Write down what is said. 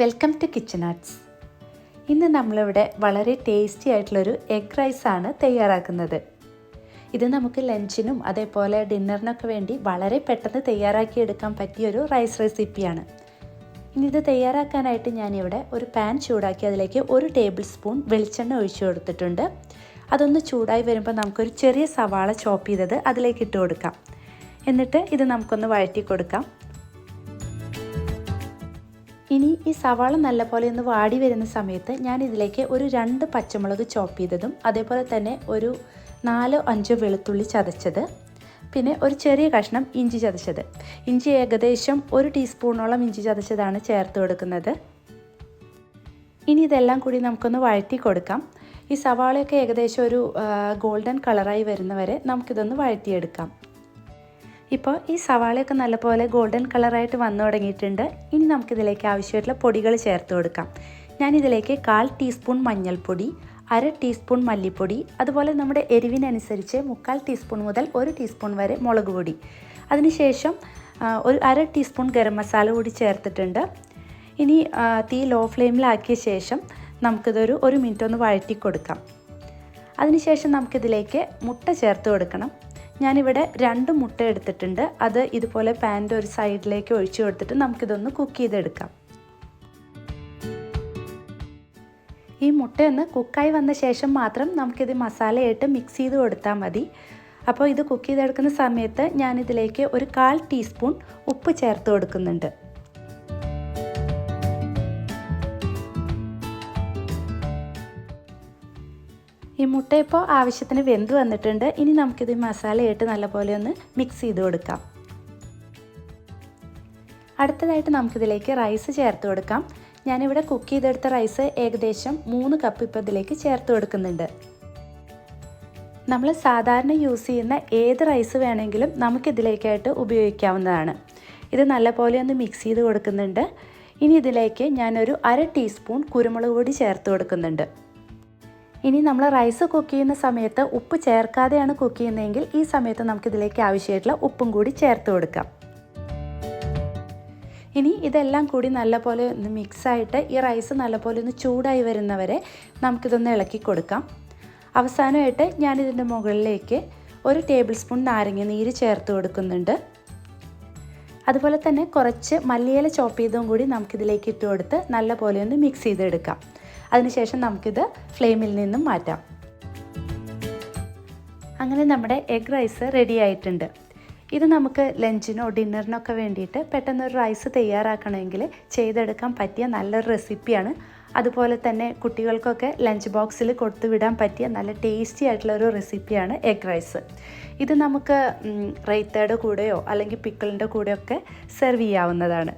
Welcome to kitchen arts ഇന്ന് നമ്മളിവിടെ വളരെ ടേസ്റ്റി ആയിട്ടുള്ളൊരു എഗ് റൈസാണ് തയ്യാറാക്കുന്നത്. ഇത് നമുക്ക് ലഞ്ചിനും അതേപോലെ ഡിന്നറിനൊക്കെ വേണ്ടി വളരെ പെട്ടെന്ന് തയ്യാറാക്കിയെടുക്കാൻ പറ്റിയൊരു റൈസ് റെസിപ്പിയാണ് ഇനി ഇത് തയ്യാറാക്കാനായിട്ട് ഞാനിവിടെ ഒരു പാൻ ചൂടാക്കി അതിലേക്ക് ഒരു ടേബിൾ സ്പൂൺ വെളിച്ചെണ്ണ ഒഴിച്ചു കൊടുത്തിട്ടുണ്ട്. അതൊന്ന് ചൂടായി വരുമ്പോൾ നമുക്കൊരു ചെറിയ സവാള ചോപ്പ് ചെയ്തത് അതിലേക്ക് ഇട്ട് കൊടുക്കാം. എന്നിട്ട് ഇത് നമുക്കൊന്ന് വഴറ്റി കൊടുക്കാം. ഇനി ഈ സവാള നല്ലപോലെ ഒന്ന് വാടി വരുന്ന സമയത്ത് ഞാൻ ഇതിലേക്ക് ഒരു രണ്ട് പച്ചമുളക് ചോപ്പ് ചെയ്തതും അതേപോലെ തന്നെ ഒരു നാലോ അഞ്ചോ വെളുത്തുള്ളി ചതച്ചത് പിന്നെ ഒരു ചെറിയ കഷ്ണം ഇഞ്ചി ചതച്ചത്. ഇഞ്ചി ഏകദേശം ഒരു ടീസ്പൂണോളം ഇഞ്ചി ചതച്ചതാണ് ചേർത്ത് കൊടുക്കുന്നത്. ഇനി ഇതെല്ലാം കൂടി നമുക്കൊന്ന് വഴറ്റി കൊടുക്കാം. ഈ സവാളയൊക്കെ ഏകദേശം ഒരു ഗോൾഡൻ കളറായി വരുന്നവരെ നമുക്കിതൊന്ന് വഴറ്റിയെടുക്കാം. ഇപ്പോൾ ഈ സവാളയൊക്കെ നല്ലപോലെ ഗോൾഡൻ കളറായിട്ട് വന്നു തുടങ്ങിയിട്ടുണ്ട്. ഇനി നമുക്കിതിലേക്ക് ആവശ്യമായിട്ടുള്ള പൊടികൾ ചേർത്ത് കൊടുക്കാം. ഞാനിതിലേക്ക് കാൽ ടീസ്പൂൺ മഞ്ഞൾപ്പൊടി അര ടീസ്പൂൺ മല്ലിപ്പൊടി അതുപോലെ നമ്മുടെ എരിവിനനുസരിച്ച് മുക്കാൽ ടീസ്പൂൺ മുതൽ ഒരു ടീസ്പൂൺ വരെ മുളക് പൊടി. അതിനുശേഷം ഒരു അര ടീസ്പൂൺ ഗരം മസാല കൂടി ചേർത്തിട്ടുണ്ട്. ഇനി തീ ലോ ഫ്ലെയിമിലാക്കിയ ശേഷം നമുക്കിതൊരു ഒരു മിനിറ്റ് ഒന്ന് വഴറ്റി കൊടുക്കാം അതിനുശേഷം നമുക്കിതിലേക്ക് മുട്ട ചേർത്ത് കൊടുക്കണം. ഞാനിവിടെ രണ്ട് മുട്ട എടുത്തിട്ടുണ്ട്. അത് ഇതുപോലെ പാന്റെ ഒരു സൈഡിലേക്ക് ഒഴിച്ചു കൊടുത്തിട്ട് നമുക്കിതൊന്ന് കുക്ക് ചെയ്തെടുക്കാം. ഈ മുട്ടയൊന്ന് കുക്കായി വന്ന ശേഷം മാത്രം നമുക്കിത് മസാലയായിട്ട് മിക്സ് ചെയ്ത് കൊടുത്താൽ മതി. അപ്പോൾ ഇത് കുക്ക് ചെയ്തെടുക്കുന്ന സമയത്ത് ഞാനിതിലേക്ക് ഒരു കാൽ ടീസ്പൂൺ ഉപ്പ് ചേർത്ത് കൊടുക്കുന്നുണ്ട്. ഈ മുട്ട ഇപ്പോൾ ആവശ്യത്തിന് വെന്ത് വന്നിട്ടുണ്ട്. ഇനി നമുക്കിത് മസാലയായിട്ട് നല്ലപോലെ ഒന്ന് മിക്സ് ചെയ്ത് കൊടുക്കാം. അടുത്തതായിട്ട് നമുക്കിതിലേക്ക് റൈസ് ചേർത്ത് കൊടുക്കാം. ഞാനിവിടെ കുക്ക് ചെയ്തെടുത്ത റൈസ് ഏകദേശം മൂന്ന് കപ്പ് ഇപ്പോൾ ഇതിലേക്ക് ചേർത്ത് കൊടുക്കുന്നുണ്ട്. നമ്മൾ സാധാരണ യൂസ് ചെയ്യുന്ന ഏത് റൈസ് വേണമെങ്കിലും നമുക്കിതിലേക്കായിട്ട് ഉപയോഗിക്കാവുന്നതാണ്. ഇത് നല്ലപോലെ ഒന്ന് മിക്സ് ചെയ്ത് കൊടുക്കുന്നുണ്ട്. ഇനി ഇതിലേക്ക് ഞാനൊരു അര ടീസ്പൂൺ കുരുമുളക് പൊടി ചേർത്ത് കൊടുക്കുന്നുണ്ട്. ഇനി നമ്മൾ റൈസ് കുക്ക് ചെയ്യുന്ന സമയത്ത് ഉപ്പ് ചേർക്കാതെയാണ് കുക്ക് ചെയ്യുന്നതെങ്കിൽ ഈ സമയത്ത് നമുക്കിതിലേക്ക് ആവശ്യമായിട്ടുള്ള ഉപ്പും കൂടി ചേർത്ത് കൊടുക്കാം. ഇനി ഇതെല്ലാം കൂടി നല്ലപോലെ ഒന്ന് മിക്സായിട്ട് ഈ റൈസ് നല്ലപോലെ ഒന്ന് ചൂടായി വരുന്നവരെ നമുക്കിതൊന്ന് ഇളക്കി കൊടുക്കാം. അവസാനമായിട്ട് ഞാനിതിന്റെ മുകളിലേക്ക് ഒരു ടേബിൾ സ്പൂൺ നാരങ്ങ നീര് ചേർത്ത് കൊടുക്കുന്നുണ്ട്. അതുപോലെ തന്നെ കുറച്ച് മല്ലിയില ചോപ്പ് ചെയ്തതും കൂടി നമുക്കിതിലേക്ക് ഇട്ട് കൊടുത്ത് നല്ലപോലെ ഒന്ന് മിക്സ് ചെയ്തെടുക്കാം. അതിനുശേഷം നമുക്കിത് ഫ്ലെയിമിൽ നിന്നും മാറ്റാം. അങ്ങനെ നമ്മുടെ എഗ് റൈസ് റെഡി ആയിട്ടുണ്ട്. ഇത് നമുക്ക് ലഞ്ചിനോ ഡിന്നറിനൊക്കെ വേണ്ടിയിട്ട് പെട്ടെന്നൊരു റൈസ് തയ്യാറാക്കണമെങ്കിൽ ചെയ്തെടുക്കാൻ പറ്റിയ നല്ലൊരു റെസിപ്പിയാണ്. അതുപോലെ തന്നെ കുട്ടികൾക്കൊക്കെ ലഞ്ച് ബോക്സിൽ കൊടുത്തു വിടാൻ പറ്റിയ നല്ല ടേസ്റ്റി ആയിട്ടുള്ള ഒരു റെസിപ്പിയാണ് എഗ് റൈസ്. ഇത് നമുക്ക് റൈത്തയുടെ കൂടെയോ അല്ലെങ്കിൽ പിക്കിളിന്റെ കൂടെയൊക്കെ സെർവ് ചെയ്യാവുന്നതാണ്.